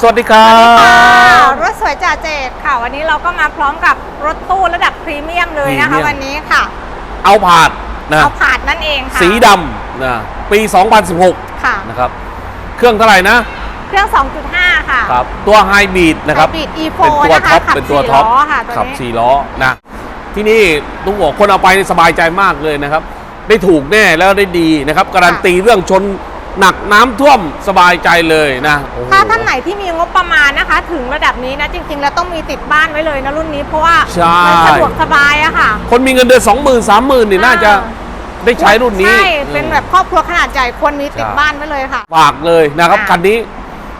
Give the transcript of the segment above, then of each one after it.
สวัสดีครัค่ะบรถสวยจ่าเจดค่ะ วันนี้เราก็มาพร้อมกับรถตู้ระดับพรีเมียมเลยนะพรีคะเมียม วันนี้ค่ะเอาผาดนะเอาผาดนั่นเองค่ะสีดำนะปี 2016 ค่ะ นะครับ เครื่องเท่าไหร่นะเครื่อง 2.5 ค่ะ ครับ ตัวไฮบีดนะครับ Hybrid E4 เป็นตัวนะคะท็อปขับเป็นตัวสี่ท็อปล้อค่ะตัวขับนี้สี่ล้อนะที่นี่ต้องบอกคนเอาไปนี่สบายใจมากเลยนะครับ ได้ถูกแน่แล้วได้ดีนะครับ การันตีเรื่องชน หนักน้ำท่วมสบายใจเลยนะโอ้โหถ้าท่านไหนที่มีงบประมาณนะคะ ถึงระดับนี้นะจริง ๆ แล้วต้องมีติดบ้านไว้เลยนะรุ่นนี้เพราะว่าใช่มันสะดวกสบายอะค่ะ คนมีเงินเดือนสองหมื่นสามหมื่นนี่น่าจะได้ใช้รุ่นนี้ ใช่ เป็นแบบครอบครัวขนาดใหญ่ควรมีติดใช่บ้านไว้เลยค่ะฝากเลยนะครับค่ะคันนี้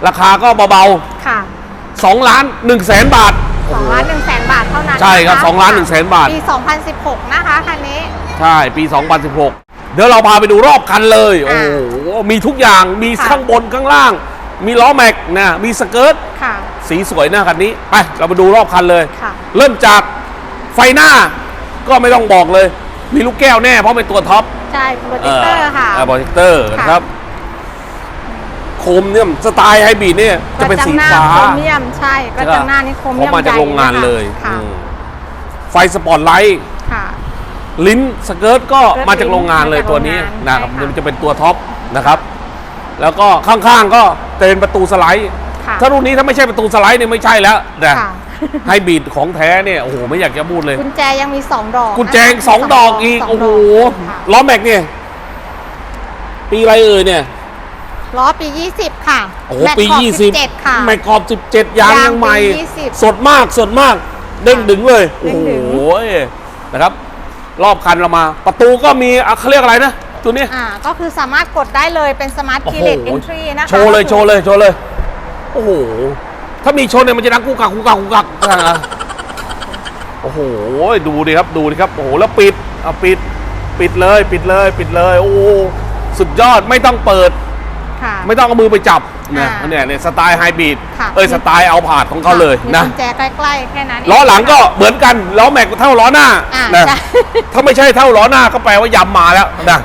ราคาก็เบาค่ะๆ2ล้าน1แสนบาทสองล้านหนึ่งแสนบาทเท่านั้นใช่ครับะะสองล้านหนึ่งแสนบาท ปี 2016 นะคะคันนี้ ใช่ปี 2016 เดี๋ยวเราพาไปดูรอบคันเลย โอ้อ่าโห มีทุกอย่างมีค่ะ ข้างบนข้างล่าง มีล้อแม็กนะมีสเกิร์ตค่ะ สีสวยนะคันนี้ ไป เราไปดูรอบคันเลย ค่ะ เริ่มจากไฟหน้าก็ไม่ต้องบอกเลย มีลูกแก้วแน่เพราะเป็นตัวท็อป ใช่โปรเจคเตอร์ค่ะ โปรเจคเตอร์ค่ะนะครับ โคมเนี่ยสไตล์ไฮบริดเนี่ยจะเป็นสีฟ้ากระจังหน้าโครเมียมใช่กระจังหน้านี่โครเมียมเขามาจากโรงงานเลยค่ะอืมไฟสปอตไลท์ ค่ะ ลิ้นสเกิร์ตก็สเกิร์ตมาจากโรงงานเลยมาจากตัวนี้โรงงานนะครับใช่ค่ะ มันจะเป็นตัวท็อป นะครับ แล้วก็ข้างๆก็จะเป็นประตูสไลด์ ค่ะ ถ้ารุ่นนี้ถ้าไม่ใช่ประตูสไลด์เนี่ยไม่ใช่แล้วแต่ค่ะ ไฮบริดของแท้เนี่ยโอ้โหไม่อยากจะพูดเลย กุญแจยังมี 2 ดอกกุญแจงสองดอกอีกสงโอ้โหดกค่ะล้อแม็กเนี่ยปีอะไรเอ่ยเนี่ย ล้อปี 20 ค่ะโอ้โหแม็กปี ขอบ20 17 ค่ะแม็กขอบ 17 ยางยางยังใหม่ ปี20สดมากสดมากเด้งดึงเลยเด้โอ้งโหดึงนะครับ รอบคันเรามา ประตูก็มีอะเขาเรียกอะไรนะ ตัวนี้อ่าก็คือสามารถกดได้เลยเป็นสมาร์ทโอ้คีโหเลสเอนทรีนะคะโชว์เลยโชว์เลยโชว์เลย โอ้โห ถ้ามีชนเนี่ยมันจะดังกุกกักกุกกักกุกกักอ่าโอ้โห ดูดิครับดูดิครับ โอ้โห แล้วปิดเอาปิด ปิดเลยปิดเลย ปิดเลย โอ้โหสุดยอดไม่ต้องเปิดค่ะไม่ต้องเอามือไปจับ นะอ่าเนี่ยเนี่ยสไตล์ไฮบริดค่ะ เอ้ยสไตล์เอาผาดของเขาเลยมีนะกุญแจใกล้ๆแค่นั้นเล้อหลังก็เหมือนกันล้อแม็กเท่าล้อหน้าอ่านะใช่ ถ้าไม่ใช่เท่าล้อหน้าก็แปลว่ายำมาแล้วนะ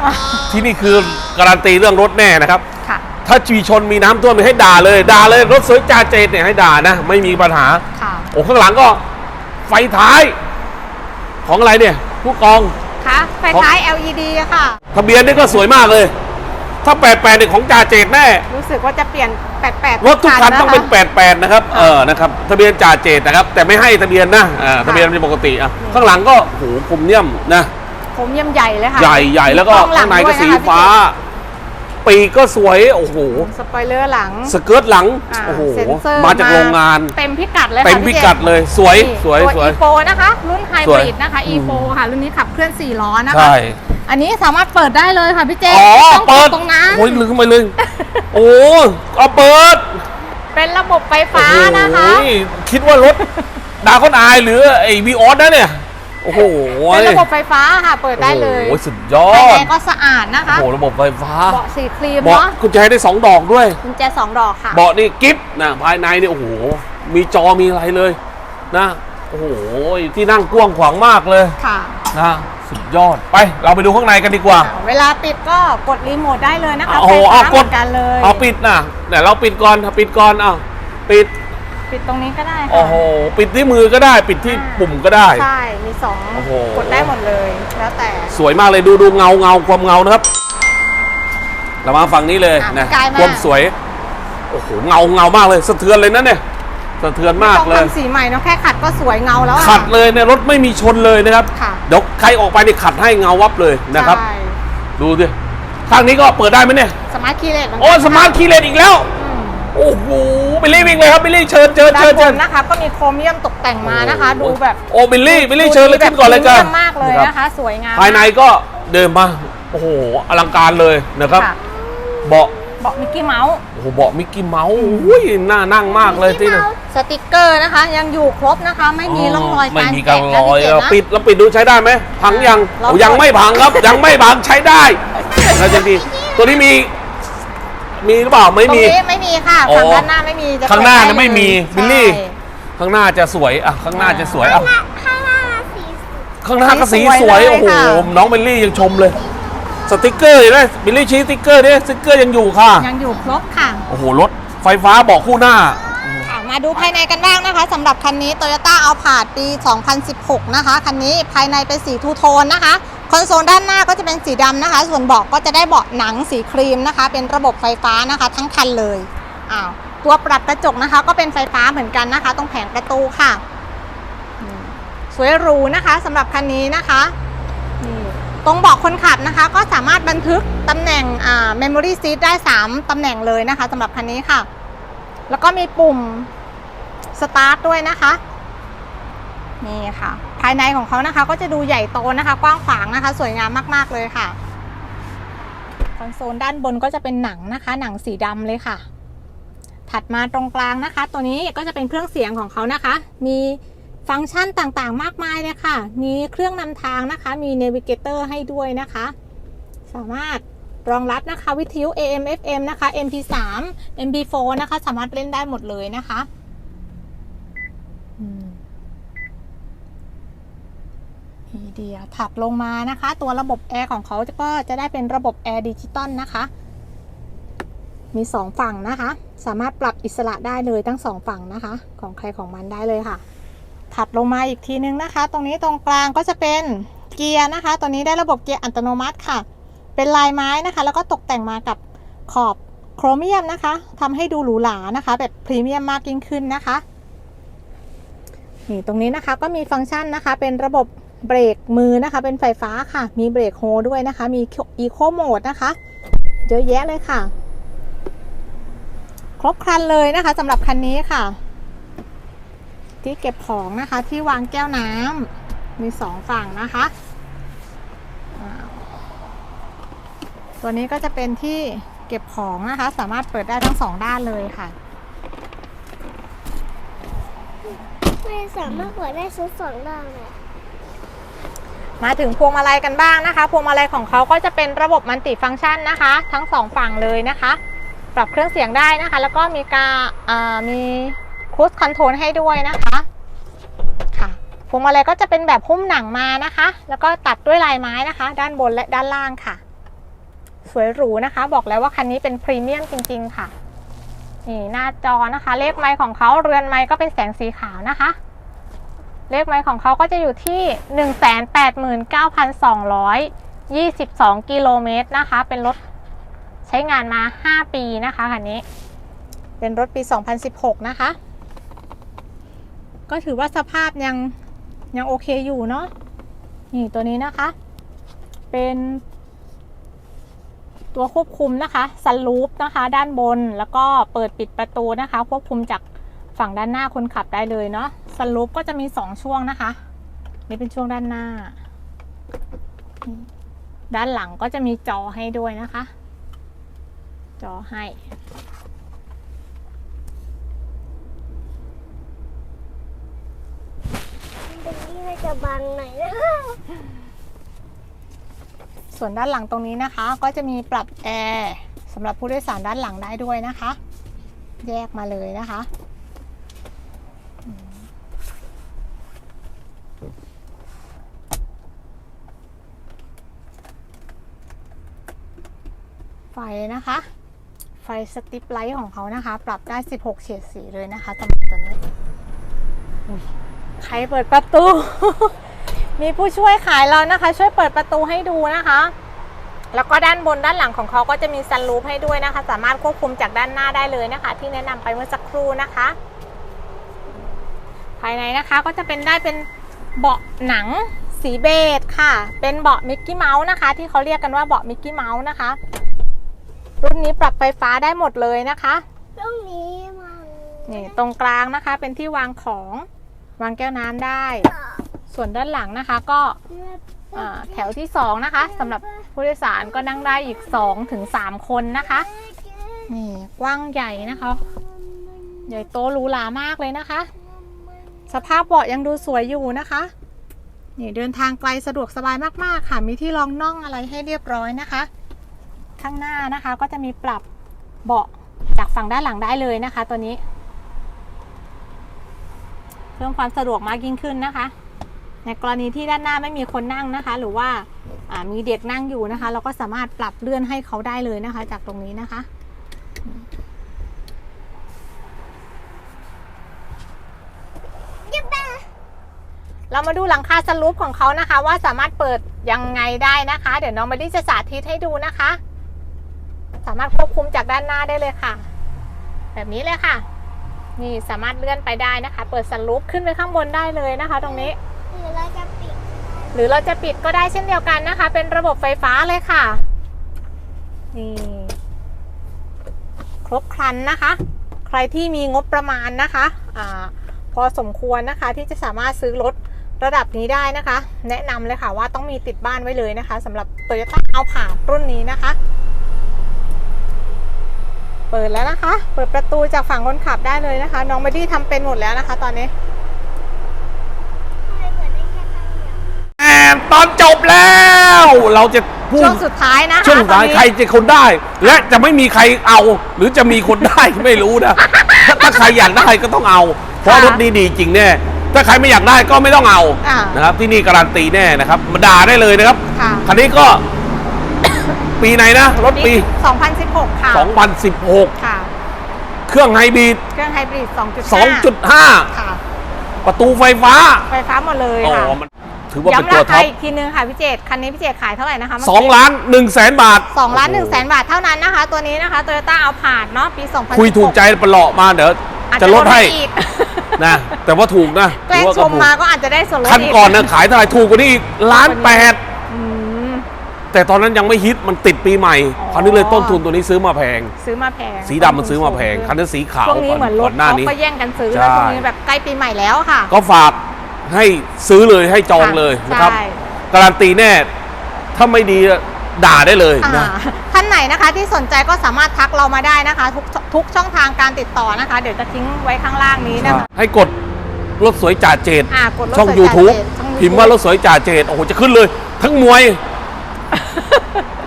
ที่นี่คือการันตีเรื่องรถแน่นะครับ ค่ะ ถ้าชีชนมีน้ำท่วมเนี่ยให้ด่าเลยด่าเลยรถสวยจ่าเจดเนี่ยให้ด่านะ ไม่มีปัญหา ค่ะ โอ้ข้างหลังก็ไฟท้ายของอะไรเนี่ย ผู้กอง ค่ะ ไฟท้าย LED อะค่ะ ทะเบียนนี่ก็สวยมากเลย ถ้า 88เนี่ยของจ่าเจดแน่ รู้สึกว่าจะเปลี่ยน 88รถทุกคันต้องเป็นะคะ88 นะครับ เออ นะครับ ทะเบียนจ่าเจตนะครับ แต่ไม่ให้ทะเบียนนะอ่าทะเบียนเป็นปกติอะ ข้างหลังก็โหคมเนียมนะ ผมเยี่ยมใหญ่เลยค่ะใหญ่ใหญ่แล้วก็มีล้อข้างในก็ด้วยะคะสีฟ้า ปีกก็สวย โอ้โหสปอยเลอร์หลังสเกิร์ตหลังอ่าโอ้โห เซ็นเซอร์มาจากโรงงาน เต็มพิกัดเลยค่ะเต็มพิกัดเลย สวยนี่สวย ตัว สวย E4 นะคะ รุ่นไฮสบวย ริดนะคะ E4 ค่ะ รุ่นนี้ขับเคลื่อน 4 ล้อนะคะ ใช่ อันนี้สามารถเปิดได้เลยค่ะพี่เจอ๋อต้องกเปิดตรงนั้นโอ้ยลืมไปเลย โอ้เอาเปิด เป็นระบบไฟฟ้านะคะโอ้โหคิดว่ารถดาวคอนอายหรือไอวีออสนะเนี่ยโอ้โหเป็นระบบไฟฟ้าค่ะ เปิดได้เลยโอ้โหสุดยอภายดในก็สะอาดนะคะโอ้โหระบบไฟฟ้าเบาะสีครีมเบาะเนาะกุญแจได้สองดอกด้วยกุญแจสองดอกค่ะเบาะนี่กิฟต์นะภายในเนี่ยโอ้โหมีจอมีอะไรเลยนะโอ้โหที่นั่งกว้างขวางมากเลยค่ะนะ สุดยอดไป เราไปดูข้างในกันดีกว่า เวลาปิดก็กดรีโมทได้เลยนะคะโอ้โหไฟเอาฟ้ากเหมืดอนกันเลยเอาปิดนะเดี๋ยวเราปิดก่อนปิดก่อนเอาปิดปิดตรงนี้ก็ได้ค่ะโอ้โหปิดที่มือก็ได้ ปิดที่อ่าปุ่มก็ได้ใช่มีสองโอ้โหกดได้หมดเลยแล้วแต่สวยมากเลยดูดูเงาเงาความเงานะครับ เรามาฝั่งนี้เลยอะนะไกลมากความสวยโอ้โหเงาเงามากเลยสะเทือนเลยนะเนี่ยสะเทือนมากต้องเลยทำสีใหม่เนาะแค่ขัดก็สวยเงาแล้วอะ ขัดเลยเนี่ยรถไม่มีชนเลยนะครับ ค่ะ เดี๋ยวใครออกไปนี่ขัดให้เงาวับเลยนะครับ ใช่ดูดิข้างนี้ก็เปิดได้ไหมเนี่ย สมาร์ทคีย์เลสโอ้สมาร์ทคีย์เลนอีกแล้ว โอ้โหบิลลี่วิ่งเลยครับบิลลี่เชิญเชิญด้าเชินญบเชิญ นนะคะ ก็มีโครเมียมตกแต่งมานะคะดูแบบโอ้บิลลี่บิลลี่เชิญเลยขึ้นก่อนเลยกันพรีมีมมากเลยนะคะ สวยงามภายในก็เดินมา โอ้โห อลังการเลยนะครับ ค่ะ เบาะเบาะมิกกี้เมาส์โอ้โหเบาะมิกกี้เมาส์อุ้ยน่านั่งมากเลยที่นี่สติกเกอร์นะคะ ยังอยู่ครบนะคะ ไม่มีร่องรอยไม่การมีการแกะรนะอยพี่เจเรานะ ปิดเราปิดดูใช้ได้ไหมพังยังลองโอ้ยังก่อนไม่พังครับ ยังไม่พังใช้ได้แล้วจะดีตัวนี้มี มีหรือเปล่าไม่ตรงมี นี้ไม่มีค่ะอ๋อฝั่งด้านหน้าไม่มีจะข้างหน้าเปิดเนี่ยด้ไม่มีเลยบิลลี่ ใช่ ข้างหน้าจะสวยอะข้างหน้าจะสวยอะข้างหน้าสีข้างหน้าก็สีสวยสวยเลยโอ้โหค่ะน้องบิลลี่ยังชมเลย สติกเกอร์เห็นไหมบิลลี่ชี้สติกเกอร์เนี่ยสติกเกอร์ยังอยู่ค่ะ ยังอยู่ครบค่ะโอ้โห รถไฟฟ้าเบอกคู่หน้าอืมาดูภายในกันบ้างนะคะสำหรับคันนี้ Toyota a l p a r d ปี 2016 นะคะ คันนี้ภายในเป็นสีทูโทนนะคะ คอนโซลด้านหน้าก็จะเป็นสีดำนะคะ ส่วนเบาะก็จะได้เบาะหนังสีครีมนะคะ เป็นระบบไฟฟ้านะคะ ทั้งคันเลยอ้าวตัวปรับกระจกนะคะ ก็เป็นไฟฟ้าเหมือนกันนะคะ ตรงแผงประตูค่ะอืมสวยหรูนะคะสำหรับคันนี้นะคะนี่ ตรงเบาะคนขับนะคะ ก็สามารถบันทึกตำแหน่งอ่า memory seat ได้ 3ตำแหน่งเลยนะคะสำหรับคันนี้ค่ะ แล้วก็มีปุ่มสตาร์ทด้วยนะคะนี่ค่ะ ภายในของเขานะคะ ก็จะดูใหญ่โตนะคะ กว้างขวางนะคะ สวยงามมากๆเลยค่ะคอนโซลด้านบนก็จะเป็นหนังนะคะ หนังสีดำเลยค่ะ ถัดมาตรงกลางนะคะ ตัวนี้ก็จะเป็นเครื่องเสียงของเขานะคะ มี ฟังก์ชันต่างๆ มากมายเลยค่ะ มีเครื่องนำทางนะคะ มีเนวิเกเตอร์ให้ด้วยนะคะ สามารถรองรับนะคะ วิทยุ AM FM นะคะ MP3 MP4 นะคะ สามารถเล่นได้หมดเลยนะคะมีเดียถัดลงมานะคะ ตัวระบบแอร์ของเขาก็จะได้เป็นระบบแอร์ดิจิตอลนะคะ มีสองฝั่งนะคะ สามารถปรับอิสระได้เลยทั้งสองฝั่งนะคะ ของใครของมันได้เลยค่ะ ถัดลงมาอีกทีนึงนะคะ ตรงนี้ตรงกลางก็จะเป็นเกียร์นะคะ ตัวนี้ได้ระบบเกียร์อัตโนมัติค่ะ เป็นลายไม้นะคะ แล้วก็ตกแต่งมากับขอบโครเมียมนะคะทำให้ดูหรูหรานะคะ แบบพรีเมียมมากยิ่งขึ้นนะคะนี่ตรงนี้นะคะก็มีฟังก์ชันนะคะ เป็นระบบเบรกมือนะคะ เป็นไฟฟ้าค่ะ มีเบรกโฮด้วยนะคะ มีอีโคโหมดนะคะ เยอะแยะเลยค่ะ ครบครันเลยนะคะสำหรับคันนี้ค่ะ ที่เก็บของนะคะ ที่วางแก้วน้ำมีสองฝั่งนะคะอ่าตัวนี้ก็จะเป็นที่เก็บของนะคะ สามารถเปิดได้ทั้งสองด้านเลยค่ะไม่สามารถเปิดได้ทั้งสองด้านเลยมาถึงพวงมาลัยกันบ้างนะคะ พวงมาลัยของเขาก็จะเป็นระบบมัลติฟังก์ชันนะคะ ทั้งสองฝั่งเลยนะคะ ปรับเครื่องเสียงได้นะคะ แล้วก็มีการอ่ามี ค i ู e คอนโทรลให้ด้วยนะคะค่ะพวงมาลัยก็จะเป็นแบบหุ้มหนังมานะคะ แล้วก็ตัดด้วยลายไม้นะคะ ด้านบนและด้านล่างค่ะ สวยหรูนะคะ บอกแล้วว่าคันนี้เป็นพรีเมียมจริง ๆ ค่ะนี่หน้าจอนะคะ เลขไมค์ของเขาเรือนไมค์ก็เป็นแสงสีขาวนะคะ เลขไมค์ของเขาก็จะอยู่ที่ 189,222 กิโลเมตรนะคะ เป็นรถใช้งานมา 5 ปีนะคะคันนี้ เป็นรถปี 2016 นะคะ ก็ถือว่าสภาพยังยังโอเคอยู่เนาะนี่ตัวนี้นะคะ เป็นตัวควบคุมนะคะซันลูปนะคะ ด้านบนแล้วก็เปิดปิดประตูนะคะ ควบคุมจากฝั่งด้านหน้าคนขับได้เลยเนาะซันลูปก็จะมี 2 ช่วงนะคะ นี่เป็นช่วงด้านหน้า ด้านหลังก็จะมีจอให้ด้วยนะคะ จอให้ ตรงนี้มันจะบังหน่อยนะส่วนด้านหลังตรงนี้นะคะ ก็จะมีปรับแอร์สำหรับผู้โดยสารด้านหลังได้ด้วยนะคะ แยกมาเลยนะคะ ไฟนะคะ ไฟสติปไลท์ของเขานะคะ ปรับได้ 16 เฉดสีเลยนะคะสำหรับตัวนี้ ใครเปิดประตู มีผู้ช่วยขายเรานะคะ ช่วยเปิดประตูให้ดูนะคะ แล้วก็ด้านบนด้านหลังของเขาก็จะมีซันรูฟให้ด้วยนะคะ สามารถควบคุมจากด้านหน้าได้เลยนะคะ ที่แนะนำไปเมื่อสักครู่นะคะ ภายในนะคะก็จะเป็นได้เป็นเบาะหนังสีเบจค่ะ เป็นเบาะมิกกี้เมาส์นะคะ ที่เขาเรียกกันว่าเบาะมิกกี้เมาส์นะคะ รุ่นนี้ปรับไฟฟ้าได้หมดเลยนะคะ ตรงนี้มันนี่ตรงกลางนะคะเป็นที่วางของ วางแก้วน้ำได้ ส่วนด้านหลังนะคะก็แถวที่ 2 นะคะสำหรับผู้โดยสารก็นั่งได้อีก2ถึง3คนนะคะ นี่กว้างใหญ่นะคะ ใหญ่โตหรูหรามากเลยนะคะ สภาพเบาะยังดูสวยอยู่นะคะ นี่เดินทางไกลสะดวกสบายมากๆค่ะ มีที่รองน่องอะไรให้เรียบร้อยนะคะ ข้างหน้านะคะก็จะมีปรับเบาะจากฝั่งด้านหลังได้เลยนะคะ ตัวนี้ เพิ่มความสะดวกมากยิ่งขึ้นนะคะ ในกรณีที่ด้านหน้าไม่มีคนนั่งนะคะ หรือว่ามีเด็กนั่งอยู่นะคะ เราก็สามารถปรับเลื่อนให้เขาได้เลยนะคะ จากตรงนี้นะคะเรามาดูหลังคาสลูปของเขานะคะ ว่าสามารถเปิดยังไงได้นะคะ เดี๋ยวน้องมาดี้จะสาธิตให้ดูนะคะ สามารถควบคุมจากด้านหน้าได้เลยค่ะ แบบนี้เลยค่ะ นี่สามารถเลื่อนไปได้นะคะ เปิดสลูปขึ้นไปข้างบนได้เลยนะคะ ตรงนี้ หรือเราจะปิดหรือเราจะปิดก็ได้เช่นเดียวกันนะคะ เป็นระบบไฟฟ้าเลยค่ะ นี่ ครบครันนะคะ ใครที่มีงบประมาณนะคะอาพอสมควรนะคะที่จะสามารถซื้อรถระดับนี้ได้นะคะ แนะนำเลยค่ะว่าต้องมีติดบ้านไว้เลยนะคะสำหรับ Toyota เอาผ่ารุ่นนี้นะคะ เปิดแล้วนะคะ เปิดประตูจากฝั่งคนขับได้เลยนะคะ น้องบอดี้ทำเป็นหมดแล้วนะคะ ตอนนี้ทำไมเปิดได้แค่ข้างเดียวแอนตอนจบแล้ว เราจะพูดช่วงสุดท้ายนะคะช่วงสุดท้ายตอนนี้ใครจะคนได้ และจะไม่มีใครเอา หรือจะมีคนได้ ไม่รู้นะถ้าถ้าใครอยากได้ก็ต้องเอา เพราะรถดีดีจริงแน่ถ้าใครไม่อยากได้ก็ไม่ต้องเอาอ่านะครับที่นี่การันตีแน่นะครับมาด่าได้เลยนะครับค่ะ คันนี้ก็ ปีไหนนะ รถปี 2016 ค่ะ2016 ค่ะ เครื่องไฮบริด เครื่องไฮบริด 2.5 2.5 ค่ะ ประตูไฟฟ้าไฟฟ้าหมดเลยอ๋อค่ะมันถือว่าเป็นย้ำตัวราท็คาอปอีกทีนึงค่ะพี่เจตคันนี้พี่เจตขายเท่าไหร่นะคะ2ล้าน1แสนบาทสองล้านหนึ่งโอ้แสโนบาทเท่านั้นนะคะ ตัวนี้นะคะโตโยต้าเอาผาดเนาะปี2016คุยถูกใจประหลาะมาเดี๋ยวอาจจะลดให้อีกนะ แต่ว่าถูกนะแกล้งถือว่าชก็มถูกมาก็อาจจะได้ส่วนลดคันอีกก่อนนะขายเท่าไหร่ถูกกว่านี้อีกล้านแปดอืม แต่ตอนนั้นยังไม่ฮิตมันติดปีใหม่อ๋อคราวนี้เลยต้นทุนตัวนี้ซื้อมาแพง ซื้อมาแพงสีดำมันซื้อมาแพงคันนี้สีขาวช่วงนี้เหมือนรก่ถหน้าเขานี้ก็แย่งกันซื้อใช่แล้วช่วงนี้แบบใกล้ปีใหม่แล้วค่ะ ก็ฝากให้ซื้อเลยให้จองเลยค่ะนะครับใช่การันตีแน่ถ้าไม่ดีด่าได้เลยนะอ่าท่านไหนนะคะที่สนใจก็สามารถทักเรามาได้นะคะ ทุกทุกช่องทางการติดต่อนะคะ เดี๋ยวจะทิ้งไว้ข้างล่างนี้นะคะให้กดรถสวยจ่าเจดอ่ากดรถช่องสวย YouTube จ่าเจตช่อง YouTube พิมพ์ว่ารถสวยจ่าเจดโอ้โหจะขึ้นเลย ทั้งมวย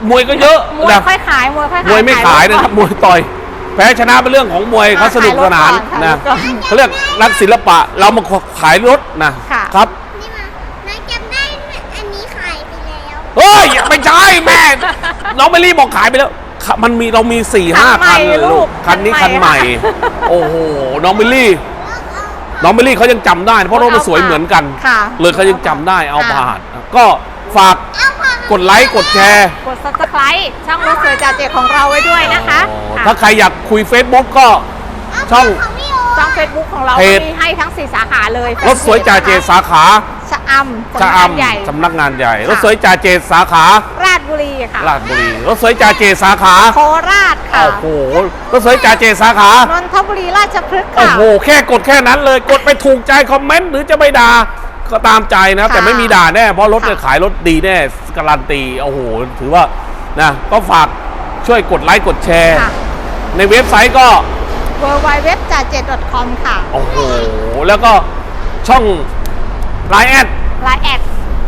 มวยก็เยอะมวยนะค่อยขายมวยค่อยขายมวยไม่ขายนะครับมวยต่อย แพ้ชนะเป็นเรื่องของมวยเขาสนุกสนานขายรถก่อนนะขายรถก่อนเขาเรียกนักศิลปะเรามาขายรถนะค่ะครับนี่มาน้าจำได้ไหมอันนี้ขายไปแล้วเฮ้ยไม่ใช่แม่น้องเบลลี่บอกขายไปแล้วค่ะมันมีเรามี4ี่ห้าคัคันนใหม่เลยลูลูกกคันนี้คัคันนใหใหม่ม่ โอ้โหน้องเบลลี่ น้องเบลลี่เขายังจำได้นะเพราะรถมันสวยเหมือนกันค่ะเลยเขายังจำได้เอาอ่าผ่าน ก็ฝาก กดไลค์กดแชร์กด subscribe ช่องรถสวยจ่าเจตของเราไว้ด้วยนะคะอ๋อค่ะถ้าใครอยากคุย Facebook ก็ช่องของพี่โอช่อง Facebook ของเราเพก็จมีให้ทั้ง 4 สาขาเลยรถสวยจ่าเจสาขาชะอำชะสำนักงานใหญ่อำสำนักงานใหญ่ ค่ะ รถสวยจ่าเจสาขาราชบุรีค่ะราชบุรี รถสวยจ่าเจสาขาโคราชค่ะ โอ้โหรถสวยจ่าเจสาขานนทบุรีราชพฤกษ์โอ้ค่ะ โหแค่กดแค่นั้นเลย กดไปถูกใจคอมเมนต์หรือจะไม่ด่า ก็ตามใจนะค่ะ แต่ไม่มีด่าแน่ เพราะรถค่ะเนี่ยขายรถดีแน่การันตีโอ้โหถือว่านะก็ฝากช่วยกดไลค์กดแชร์ ค่ะ ในเว็บไซต์ก็ w w w จ่าเจ .com ค่ะโอ้โห แล้วก็ช่องไลน์แอด ไลน์แอด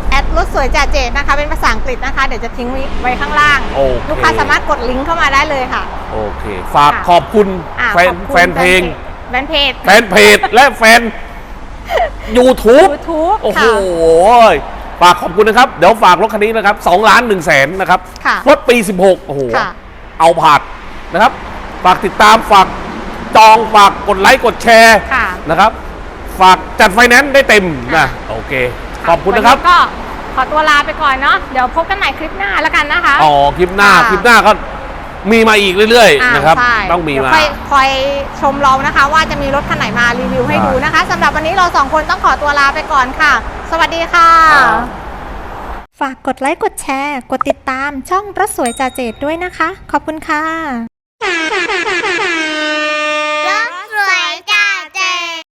แอดรถสวยจ่าเจนะคะ เป็นภาษาอังกฤษนะคะ เดี๋ยวจะทิ้งไว้ข้างล่าง โอเค ลูกค้าสามารถกดลิงก์เข้ามาได้เลยค่ะ โอเค ฝากค่ะ ขอบคุณอ่าแฟนขอบคุณแฟนเพลง แฟนเพจ แฟนเพจและแฟน YouTube YouTube โอ้โห ค่ะ ฝากขอบคุณนะครับ เดี๋ยวฝากรถคันนี้นะครับ2ล้าน1แสนนะครับ ค่ะรถปี 16 โอ้โห ค่ะ เอาผาดนะครับ ฝากติดตาม ฝากจอง ฝากกดไลค์ กดแชร์ค่ะนะครับ ฝากจัดไฟแนนซ์ได้เต็มนะ โอเค ขอบคุณนะครับ วันนี้ก็ขอตัวลาไปก่อนเนาะเดี๋ยวพบกันใหม่คลิปหน้าแล้วกันนะคะ อ๋อ คลิปหน้า ค่ะ คลิปหน้าก็ มีมาอีกเรื่อยอ่าๆนะครับใช่ต้องมีเดี๋ยวมาค่อยคอยชมเรานะคะ ว่าจะมีรถคันไหนมารีวิวให้ใช่ดูนะคะสำหรับวันนี้เราสองคนต้องขอตัวลาไปก่อนค่ะ สวัสดีค่ะ ครับ ฝากกดไลค์กดแชร์ กดติดตามช่องรถสวยจ่าเจดด้วยนะคะ ขอบคุณค่ะ